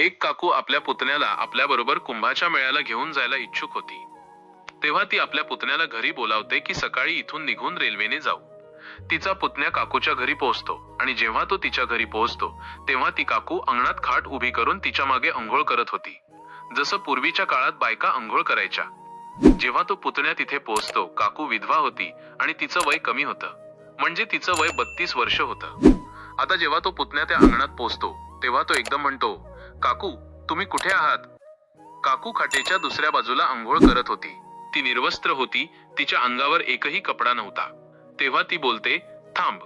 एक काकू आपल्या पुतण्याला आपल्याबरोबर कुंभाच्या मेळ्याला घेऊन जायला इच्छुक होती. तेव्हा ती आपल्या पुतण्याला घरी बोलावते की सकाळी इथून निघून रेल्वेने जाऊ. तिचा पुतण्या काकूच्या घरी पोहोचतो आणि जेव्हा तो तिच्या घरी पोहोचतो तेव्हा ती काकू अंगणात खाट उभी करून तिच्यामागे अंघोळ करत होती. जसं पूर्वीच्या काळात बायका अंघोळ करायच्या. जेव्हा तो पुतण्या तिथे पोहोचतो काकू विधवा होती आणि तिचं वय कमी होतं. म्हणजे तिचं वय बत्तीस वर्ष होतं. आता जेव्हा तो पुतण्या त्या अंगणात पोहोचतो तेव्हा तो एकदम म्हणतो काकू तुम्ही कुठे आहात? काकू खाटेच्या दुसऱ्या बाजूला आंघोळ करत होती. ती निर्वस्त्र होती तिच्या अंगावर एकही कपडा नव्हता. तेव्हा ती बोलते थांब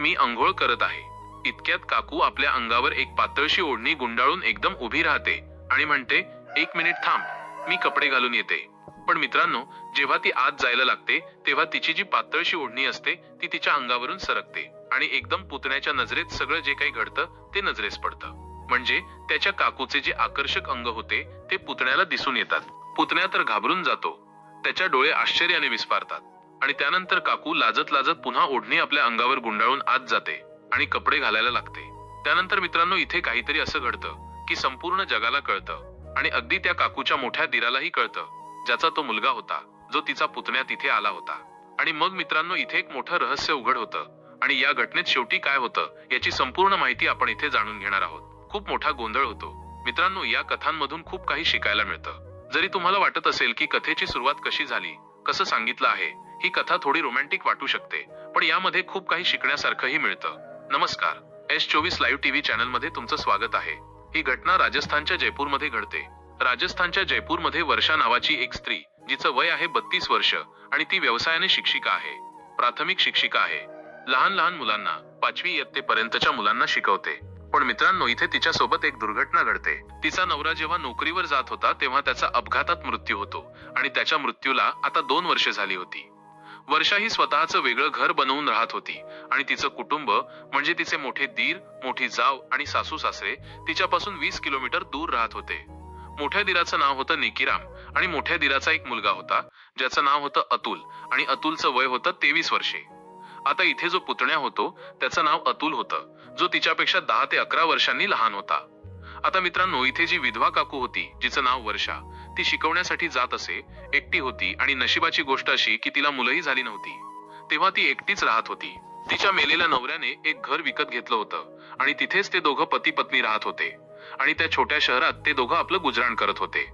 मी अंघोळ करत आहे. इतक्यात काकू आपल्या अंगावर एक पातळशी ओढणी गुंडाळून एकदम उभी राहते आणि म्हणते एक मिनिट थांब मी कपडे घालून येते. पण मित्रांनो जेव्हा ती आत जायला लागते तेव्हा तिची जी पातळशी ओढणी असते ती तिच्या अंगावरून सरकते आणि एकदम पुतण्याच्या नजरेत सगळं जे काही घडतं ते नजरेस पडतं. म्हणजे त्याच्या काकूचे जे आकर्षक अंग होते ते पुतण्याला दिसून येतात. पुतण्या तर घाबरून जातो. त्याच्या डोळे आश्चर्याने विस्फारतात. आणि त्यानंतर काकू लाजत लाजत पुन्हा ओढणी आपल्या अंगावर गुंडाळून आत जाते आणि कपडे घालायला लागते. त्यानंतर मित्रांनो इथे काहीतरी असं घडतं की संपूर्ण जगाला कळतं. आणि अगदी त्या काकूच्या मोठ्या दिरालाही कळतं ज्याचा तो मुलगा होता जो तिचा पुतण्या तिथे आला होता. आणि मग मित्रांनो इथे एक मोठं रहस्य उघड होतं. आणि या घटनेत शेवटी काय होतं याची संपूर्ण माहिती आपण इथे जाणून घेणार आहोत. खूप मोठा गोंधळ होतो. मित्रांनो या कथांमधून खूप काही शिकायला मिळतं. जरी तुम्हाला वाटत असेल की कथेची सुरुवात कशी झाली कसं सांगितलं आहे ही कथा थोडी रोमॅन्टिक वाटू शकते पण यामध्ये खूप काही शिकण्यासारखंही मिळतं. नमस्कार. एस चोवीस लाईव्ह टीव्ही चॅनलमध्ये तुमचं स्वागत आहे. ही घटना राजस्थानच्या जयपूरमध्ये घडते. राजस्थानच्या जयपूरमध्ये वर्षा नावाची एक स्त्री जिचं वय आहे बत्तीस वर्ष आणि ती व्यवसायाने शिक्षिका आहे. प्राथमिक शिक्षिका आहे. लहान लहान मुलांना पाचवी इयत्तेपर्यंतच्या मुलांना शिकवते. पण मित्रांनो इथे तिच्या सोबत एक दुर्घटना घडते. तिचा नवरा जेव्हा नोकरीवर जात होता तेव्हा त्याचा अपघातात मृत्यू होतो आणि त्याच्या मृत्यूला आता दोन वर्ष झाली होती. वर्षा ही स्वतःचं वेगळं घर बनवून राहत होती आणि तिचं कुटुंब म्हणजे तिचे मोठे दीर मोठी जाव आणि सासू सासरे तिच्यापासून वीस किलोमीटर दूर राहत होते. मोठ्या दिराचं नाव होतं निकिराम आणि मोठ्या दिराचा एक मुलगा होता ज्याचं नाव होतं अतुल आणि अतुलचं वय होतं तेवीस वर्षे. आता इथे जो पुतण्या होतो त्याचं नाव अतुल होतं. जो तिच्यापेक्षा दहा ते अकरा वर्षांनी लहान होता. आता मित्रांनो इथे जी विधवा काकू होती जिचं नाव वर्षा ती शिकवण्यासाठी जात असे एकटी होती आणि नशिबाची गोष्ट अशी की तिला मुलंही झाली नव्हती. तेव्हा ती एकटीच राहत होती. तिच्या मेलेल्या नवऱ्याने एक घर विकत घेतलं होतं आणि तिथेच ते दोघं पती पत्नी राहत होते आणि त्या छोट्या शहरात ते दोघं आपलं गुजराण करत होते.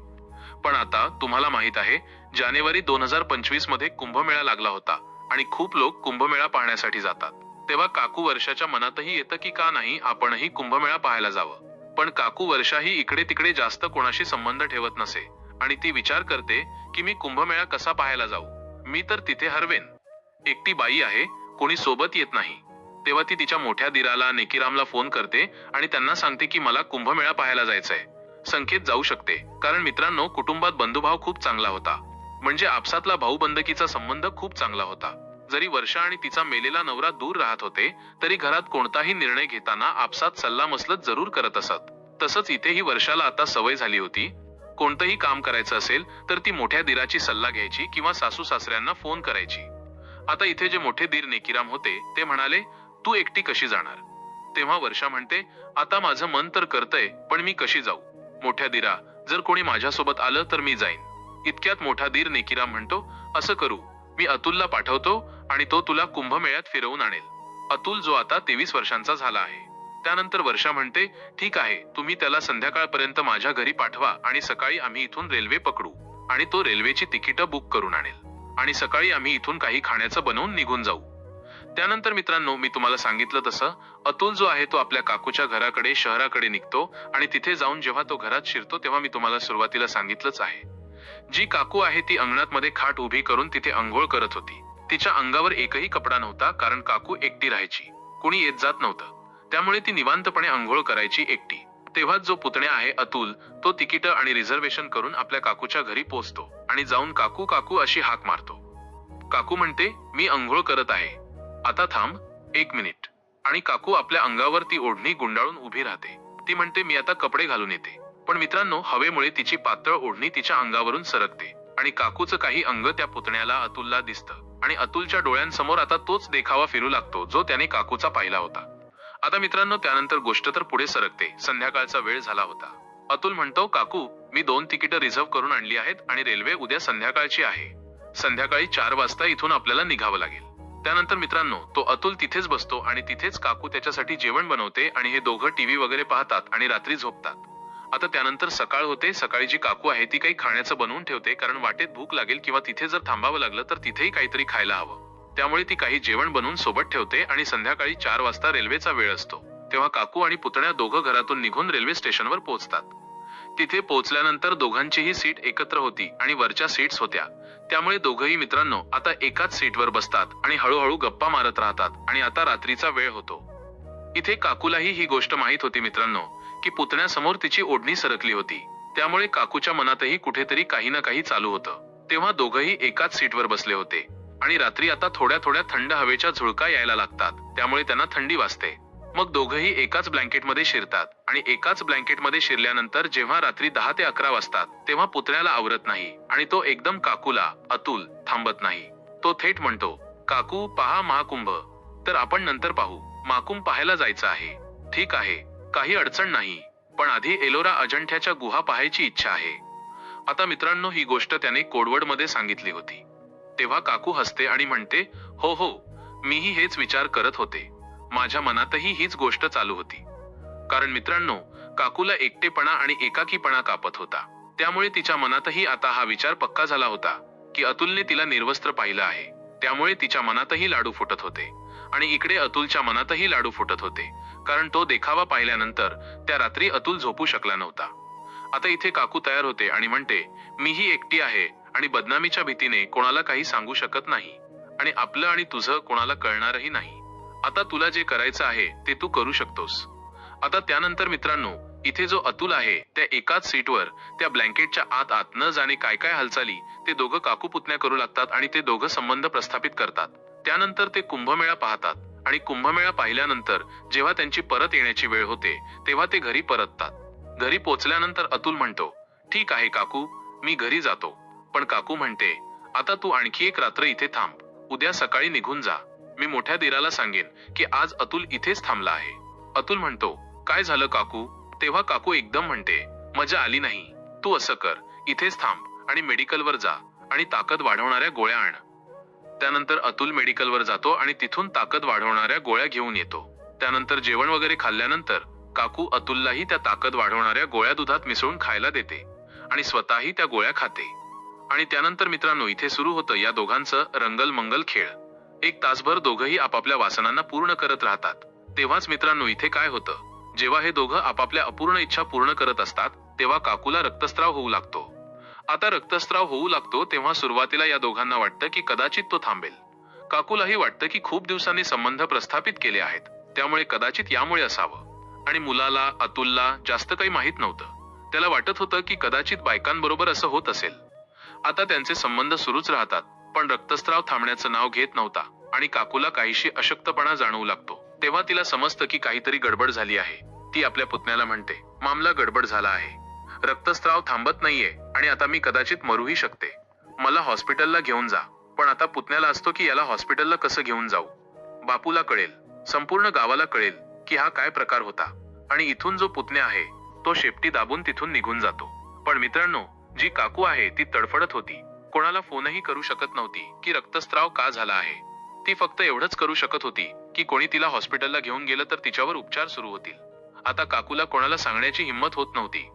पण आता तुम्हाला माहीत आहे जानेवारी दोन हजार पंचवीसमध्ये कुंभमेळा लागला होता आणि खूप लोक कुंभमेळा पाहण्यासाठी जातात. तेव्हा काकू वर्षाच्या मनातही येतं की का नाही आपणही कुंभमेळा पाहायला जावं. पण काकू वर्षाही इकडे तिकडे जास्त कोणाशी संबंध ठेवत नसे आणि ती विचार करते की मी कुंभमेळा कसा पाहायला जाऊ. मी तर तिथे हरवेन. एकटी बाई आहे कोणी सोबत येत नाही. तेव्हा ती तिच्या मोठ्या दिराला नेकीरामला फोन करते आणि त्यांना सांगते की मला कुंभमेळा पाहायला जायचंय. संख्येत जाऊ शकते कारण मित्रांनो कुटुंबात बंधुभाव खूप चांगला होता. म्हणजे आपसातला भाऊबंदकीचा संबंध खूप चांगला होता. जरी वर्षा आणि तिचा मेलेला नवरा दूर राहत होते तरी घरात कोणताही निर्णय घेताना आपसात सल्ला मसलत जरूर करत असत. तसंच इथेही वर्षाला आता सवय झाली होती. कोणतंही काम करायचं असेल तर ती मोठ्या दिराची सल्ला घ्यायची किंवा सासू सासऱ्यांना फोन करायची. आता इथे जे मोठे दीर नेकीराम होते ते म्हणाले तू एकटी कशी जाणार? तेव्हा वर्षा म्हणते आता माझं मन तर करतय पण मी कशी जाऊ? मोठ्या दिरा जर कोणी माझ्यासोबत आलं तर मी जाईन. इतक्यात मोठा दीर नेकीराम म्हणतो असं करू. मी अतुलला पाठवतो आणि तो तुला कुंभमेळ्यात फिरवून आणेल. अतुल जो आता तेवीस वर्षांचा झाला आहे. त्यानंतर वर्षा म्हणते ठीक आहे तुम्ही त्याला संध्याकाळपर्यंत माझ्या घरी पाठवा आणि सकाळी आम्ही इथून रेल्वे पकडू. आणि तो रेल्वेची तिकीटं बुक करून आणेल. आणि सकाळी आम्ही इथून काही खाण्याचं बनवून निघून जाऊ. त्यानंतर मित्रांनो मी तुम्हाला सांगितलं तसं अतुल जो आहे तो आपल्या काकूच्या घराकडे शहराकडे निघतो आणि तिथे जाऊन जेव्हा तो घरात शिरतो तेव्हा मी तुम्हाला सुरुवातीला सांगितलंच आहे. जी काकू आहे ती अंगणात मध्ये खाट उभी करून तिथे अंघोळ करत होती. तिच्या अंगावर एकही कपडा नव्हता कारण काकू एकटी राहायची. कुणी येत जात नव्हतं. त्यामुळे ती निवांतपणे अंघोळ करायची एकटी. तेव्हाच जो पुतण्या आहे अतुल तो तिकीट आणि रिझर्वेशन करून आपल्या काकूच्या घरी पोहोचतो आणि जाऊन काकू काकू अशी हाक मारतो. काकू म्हणते मी अंघोळ करत आहे. आता थांब एक मिनिट. आणि काकू आपल्या अंगावर ती ओढणी गुंडाळून उभी राहते. ती म्हणते मी आता कपडे घालून येते. पण मित्रांनो हवेमुळे तिची पातळ ओढणी तिच्या अंगावरून सरकते. आणि काकूचं काही अंग त्या पुतण्याला अतुलला दिसतं. आणि अतुलच्या डोळ्यांसमोर आता तोच देखावा फिरू लागतो जो त्याने काकूचा पाहिला होता. आता मित्रांनो त्यानंतर गोष्ट तर पुढे सरकते. संध्याकाळचा वेळ झाला होता. अतुल म्हणतो काकू मी दोन तिकीटं रिझर्व करून आणली आहेत आणि रेल्वे उद्या संध्याकाळची आहे. संध्याकाळी चार वाजता इथून आपल्याला निघावं लागेल. त्यानंतर मित्रांनो तो अतुल तिथेच बसतो आणि तिथेच काकू त्याच्यासाठी जेवण बनवते आणि हे दोघं टीव्ही वगैरे पाहतात आणि रात्री झोपतात. आता त्यानंतर सकाळ होते सकाळी जी काकू आहे ती काही खाण्याचं बनवून ठेवते कारण वाटेत भूक लागेल किंवा तिथे जर थांबावं लागलं तर तिथेही काहीतरी खायला हवं. त्यामुळे ती काही जेवण बनवून सोबत ठेवते आणि संध्याकाळी चार वाजता रेल्वेचा वेळ असतो. तेव्हा काकू आणि पुतण्या दोघं घरातून निघून रेल्वे स्टेशनवर पोहोचतात. तिथे पोहोचल्यानंतर दोघांचीही सीट एकत्र होती आणि वरच्या सीट्स होत्या. त्यामुळे दोघही मित्रांनो आता एकाच सीटवर बसतात आणि हळूहळू गप्पा मारत राहतात आणि आता रात्रीचा वेळ होतो. इथे काकूलाही ही गोष्ट माहीत होती मित्रांनो. की पुतण्यासमोर तिची ओढणी सरकली होती. त्यामुळे काकूच्या मनातही कुठेतरी काही ना काही चालू होतं. तेव्हा दोघंही एकाच सीटवर बसले होते. आणि रात्री आता थोड्या थोड्या थंड हवेच्या झुळका यायला लागतात. त्यामुळे त्यांना थंडी वाजते. मग दोघंही एकाच ब्लँकेटमध्ये शिरतात. आणि एकाच ब्लँकेटमध्ये शिरल्यानंतर जेव्हा रात्री दहा ते अकरा वाजतात तेव्हा पुतण्याला आवरत नाही. आणि तो एकदम काकूला अतुल थांबत नाही. तो थेट म्हणतो काकू पहा महाकुंभ. तर आपण नंतर पाहू. महाकुंभ पाहायला जायचं आहे. ठीक आहे. काही अडचण नाही पण आधी एलोरा अजंठ्याच्या गुहा पाहायची इच्छा आहे. आता मित्रांनो ही गोष्ट त्याने कोडवडमध्ये सांगितली होती. तेव्हा काकू हसते आणि म्हणते हो हो मीही हेच विचार करत होते. माझ्या मनातही हीच गोष्ट चालू होती. कारण मित्रांनो काकूला एकटेपणा आणि एकाकीपणा कापत होता. त्यामुळे तिच्या मनातही आता हा विचार पक्का झाला होता की अतुलने तिला निर्वस्त्र पाहिलं आहे. त्यामुळे तिच्या मनातही लाडू फुटत होते. आणि इकडे अतुलच्या मनातही लाडू फुटत होते. कारण तो देखावा पाहिल्यानंतर त्या रात्री अतुल झोपू शकला नव्हता. आता इथे काकू तयार होते आणि म्हणते मीही एकटी आहे आणि बदनामीच्या भीतीने कोणाला काही सांगू शकत नाही. आणि आपलं आणि तुझं कोणाला कळणारही नाही. आता तुला जे करायचं आहे ते तू करू शकतोस. आता त्यानंतर मित्रांनो इथे जो अतुल आहे त्या एकाच सीटवर त्या ब्लँकेटच्या आत आत न जाणे काय काय हालचाली ते दोघं काकू पुतण्या करू लागतात आणि ते दोघं संबंध प्रस्थापित करतात. त्यानंतर ते कुंभमेळा पाहतात आणि कुंभमेळा पाहिल्यानंतर जेव्हा त्यांची परत येण्याची वेळ होते तेव्हा ते घरी परततात. घरी पोचल्यानंतर अतुल म्हणतो ठीक आहे काकू मी घरी जातो. पण काकू म्हणते आता तू आणखी एक रात्र इथे थांब. उद्या सकाळी निघून जा. मी मोठ्या दिराला सांगेन की आज अतुल इथेच थांबला आहे. अतुल म्हणतो काय झालं काकू? तेव्हा काकू एकदम म्हणते मजा आली नाही. तू असं कर. इथेच थांब आणि मेडिकलवर जा आणि ताकद वाढवणाऱ्या गोळ्या आण. त्यानंतर अतुल मेडिकलवर जातो आणि तिथून ताकद वाढवणाऱ्या गोळ्या घेऊन येतो. त्यानंतर जेवण वगैरे खाल्ल्यानंतर काकू अतुललाही त्या ताकद वाढवणाऱ्या गोळ्या दुधात मिसळून खायला देते आणि स्वतःही त्या गोळ्या खाते. आणि त्यानंतर मित्रांनो इथे सुरू होतं या दोघांचं रंगल मंगल खेळ. एक तासभर दोघंही आपापल्या वासनांना पूर्ण करत राहतात. तेव्हाच मित्रांनो इथे काय होतं? जेव्हा हे दोघं आपापल्या अपूर्ण इच्छा पूर्ण करत असतात तेव्हा काकूला रक्तस्त्राव होऊ लागतो. आता रक्तस्राव होऊ लागतो तेव्हा सुरुवातीला या दोघांना वाटतं की कदाचित तो थांबेल. काकूलाही वाटतं की खूप दिवसांनी संबंध प्रस्थापित केले आहेत. त्यामुळे कदाचित यामुळे असावं. आणि मुलाला अतुलला जास्त काही माहीत नव्हतं. त्याला वाटत होतं की कदाचित बायकांबरोबर असं होत असेल. आता त्यांचे संबंध सुरूच राहतात पण रक्तस्राव थांबण्याचं नाव घेत नव्हता आणि काकूला काहीशी अशक्तपणा जाणवू लागतो. तेव्हा तिला समजतं की काहीतरी गडबड झाली आहे. ती आपल्या पुतण्याला म्हणते मामला गडबड झाला आहे. रक्तस्त्राव थांबत नाहीये आणि आता मी कदाचित मरूही शकते. मला हॉस्पिटलला घेऊन जा. पण आता पुतण्याला असतो की याला हॉस्पिटलला कसं घेऊन जाऊ? बापूला कळेल. संपूर्ण गावाला कळेल की हा काय प्रकार होता. आणि इथून जो पुतण्या आहे तो शेपटी दाबून तिथून निघून जातो. पण मित्रांनो जी काकू आहे ती तडफडत होती. कोणाला फोनही करू शकत नव्हती की रक्तस्त्राव का झाला आहे. ती फक्त एवढंच करू शकत होती की कोणी तिला हॉस्पिटलला घेऊन गेलं तर तिच्यावर उपचार सुरू होतील. आता काकूला कोणाला सांगण्याची हिंमत होत नव्हती.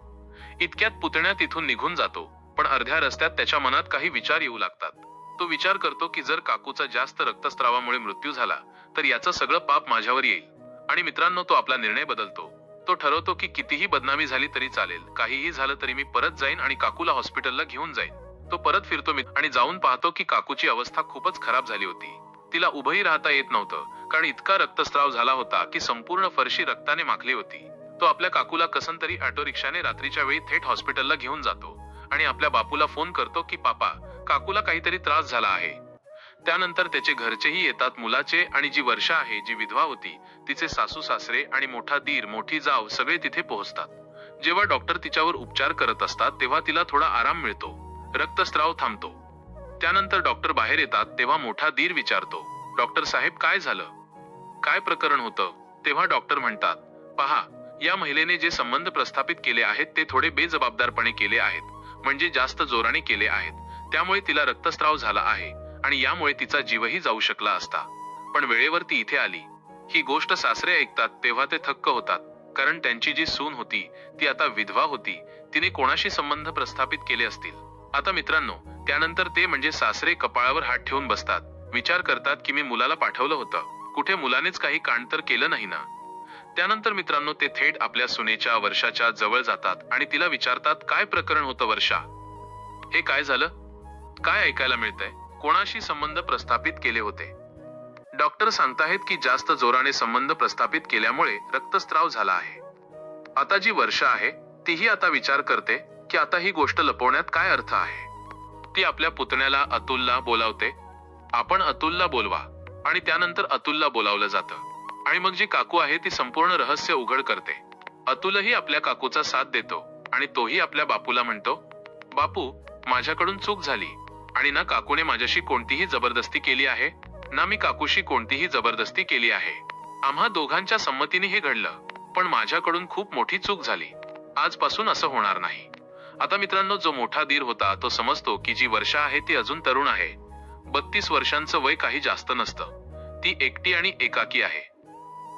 इतक्यात पुतण्या तिथून निघून जातो. पण अर्ध्या रस्त्यात त्याच्या मनात काही विचार येऊ लागतात. तो विचार करतो की जर काकूचा जास्त रक्तस्रावामुळे मृत्यू झाला तर याचं सगळं पाप माझ्यावर येईल. आणि मित्रांनो तो आपला निर्णय बदलतो. तो ठरवतो की कितीही बदनामी झाली तरी चालेल. काहीही झालं तरी मी परत जाईन आणि काकूला हॉस्पिटलला घेऊन जाईन. तो परत फिरतो मी आणि जाऊन पाहतो की काकूची अवस्था खूपच खराब झाली होती. तिला उभंही राहता येत नव्हतं कारण इतका रक्तस्राव झाला होता की संपूर्ण फरशी रक्ताने माखली होती. तो आपल्या काकूला कसन तरी ऑटो रिक्षाने रात्रीच्या वेळी थेट हॉस्पिटलला घेऊन जातो आणि आपल्या बापूला फोन करतो की पापा काकूला काहीतरी त्रास झाला आहे. त्यानंतर त्याचे घरचेही येतात मुलाचे आणि जी वर्षा आहे जी विधवा होती तिचे सासू सासरे आणि मोठा दीर मोठी जाव सगळे तिथे पोहोचतात. जेव्हा डॉक्टर तिच्यावर उपचार करत असतात तेव्हा तिला थोडा आराम मिळतो. रक्तस्राव थांबतो. त्यानंतर डॉक्टर बाहेर येतात तेव्हा मोठा दीर विचारतो डॉक्टर साहेब काय झालं? काय प्रकरण होतं? तेव्हा डॉक्टर म्हणतात पहा या महिलेने जे संबंध प्रस्थापित केले आहेत ते थोडे बेजबाबदारपणे केले आहेत. म्हणजे जास्त जोराने केले आहेत. त्यामुळे तिला रक्तस्राव झाला आहे आणि यामुळे तिचा जीवही जाऊ शकला असता. पण वेळेवर ती इथे आली. ही गोष्ट सासरे ऐकतात तेव्हा ते थक्क होतात. कारण त्यांची जी सून होती ती आता विधवा होती. तिने कोणाशी संबंध प्रस्थापित केले असतील? आता मित्रांनो त्यानंतर ते म्हणजे सासरे कपाळावर हात ठेवून बसतात. विचार करतात की मी मुलाला पाठवलं होतं. कुठे मुलानेच काही कांड तर केलं नाही ना? त्यानंतर मित्रांनो ते थेट आपल्या सुनेच्या वर्षाच्या जवळ जातात आणि तिला विचारतात काय प्रकरण होतं वर्षा? हे काय झालं? काय ऐकायला मिळतंय? कोणाशी संबंध प्रस्थापित केले होते? डॉक्टर सांगताहेत की जास्त जोराने संबंध प्रस्थापित केल्यामुळे रक्तस्त्राव झाला आहे. आता जी वर्षा आहे तीही आता विचार करते की आता ही गोष्ट लपवण्यात काय अर्थ आहे? ती आपल्या पुतण्याला अतुलला बोलावते. आपण अतुलला बोलवा आणि त्यानंतर अतुलला बोलावलं जातं. आणि मग जी काकू आहे ती संपूर्ण रहस्य उघड करते. अतुलही आपल्या काकूचा साथ देतो आणि तोही आपल्या बापूला म्हणतो बापू माझ्याकडून चूक झाली आणि ना काकूने माझ्याशी कोणतीही जबरदस्ती केली आहे ना मी काकूशी कोणतीही जबरदस्ती केली आहे. आम्हा दोघांच्या संमतीने हे घडलं पण माझ्याकडून खूप मोठी चूक झाली. आजपासून असं होणार नाही. आता मित्रांनो जो मोठा दीर होता तो समजतो की जी वर्षा आहे ती अजून तरुण आहे. बत्तीस वर्षांचं वय काही जास्त नसतं. ती एकटी आणि एकाकी आहे.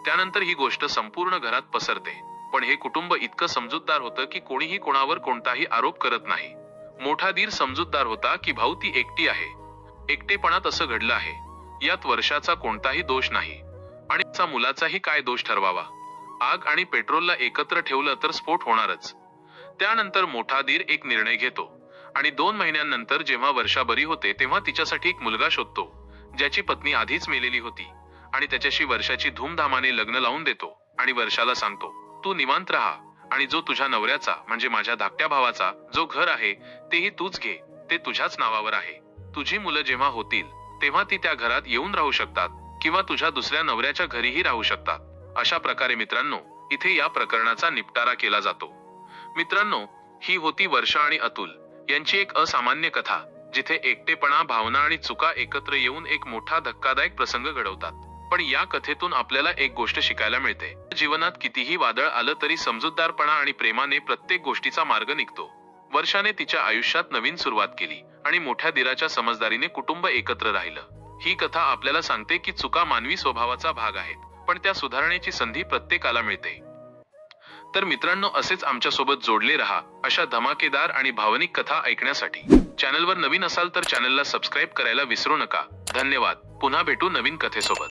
त्यानंतर ही गोष्ट संपूर्ण घरात पसरते. पण हे कुटुंब इतकं समजूतदार होतं की कोणीही कोणावर कोणताही आरोप करत नाही. मोठा दीर समजूतदार होता की भाऊ ती एकटी आहे. एकटेपणात असं घडलं आहे. यात वर्षाचा कोणताही दोष नाही. आणि तिचा मुलाचाही काय दोष ठरवावा? आग आणि पेट्रोलला एकत्र ठेवलं तर स्फोट होणारच. त्यानंतर मोठा दीर एक निर्णय घेतो. आणि दोन महिन्यांनंतर जेव्हा वर्षा बरी होते तेव्हा तिच्यासाठी एक मुलगा शोधतो ज्याची पत्नी आधीच मेलेली होती. आणि त्याच्याशी वर्षाची धूमधामाने लग्न लावून देतो आणि वर्षाला सांगतो तू निवांत राहा आणि जो तुझ्या नवऱ्याचा म्हणजे माझ्या धाकट्या भावाचा जो घर आहे तेही तूच घे. ते तुझ्याच नावावर आहे. तुझी मुलं जेव्हा होतील तेव्हा ती त्या घरात येऊन राहू शकतात किंवा तुझ्या दुसऱ्या नवऱ्याच्या घरीही राहू शकतात. अशा प्रकारे मित्रांनो इथे या प्रकरणाचा निपटारा केला जातो. मित्रांनो ही होती वर्षा आणि अतुल. यांची एक असामान्य कथा जिथे एकटेपणा भावना आणि चुका एकत्र येऊन एक मोठा धक्कादायक प्रसंग घडवतात. पण या कथेतून आपल्याला एक गोष्ट शिकायला मिळते. जीवनात कितीही वादळ आलं तरी समजूतदारपणा आणि प्रेमाने प्रत्येक गोष्टीचा मार्ग निघतो. वर्षाने तिच्या आयुष्यात नवीन सुरुवात केली आणि मोठ्या दिराच्या समजदारीने कुटुंब एकत्र राहिलं. ही कथा आपल्याला सांगते की चुका मानवी स्वभावाचा भाग आहेत पण त्या सुधारण्याची संधी प्रत्येकाला मिळते. तर मित्रांनो असेच आमच्यासोबत जोडले रहा अशा धमाकेदार आणि भावनिक कथा ऐकण्यासाठी. चॅनलवर नवीन असाल तर चॅनलला सबस्क्राईब करायला विसरू नका. धन्यवाद. पुन्हा भेटू नवीन कथेसोबत.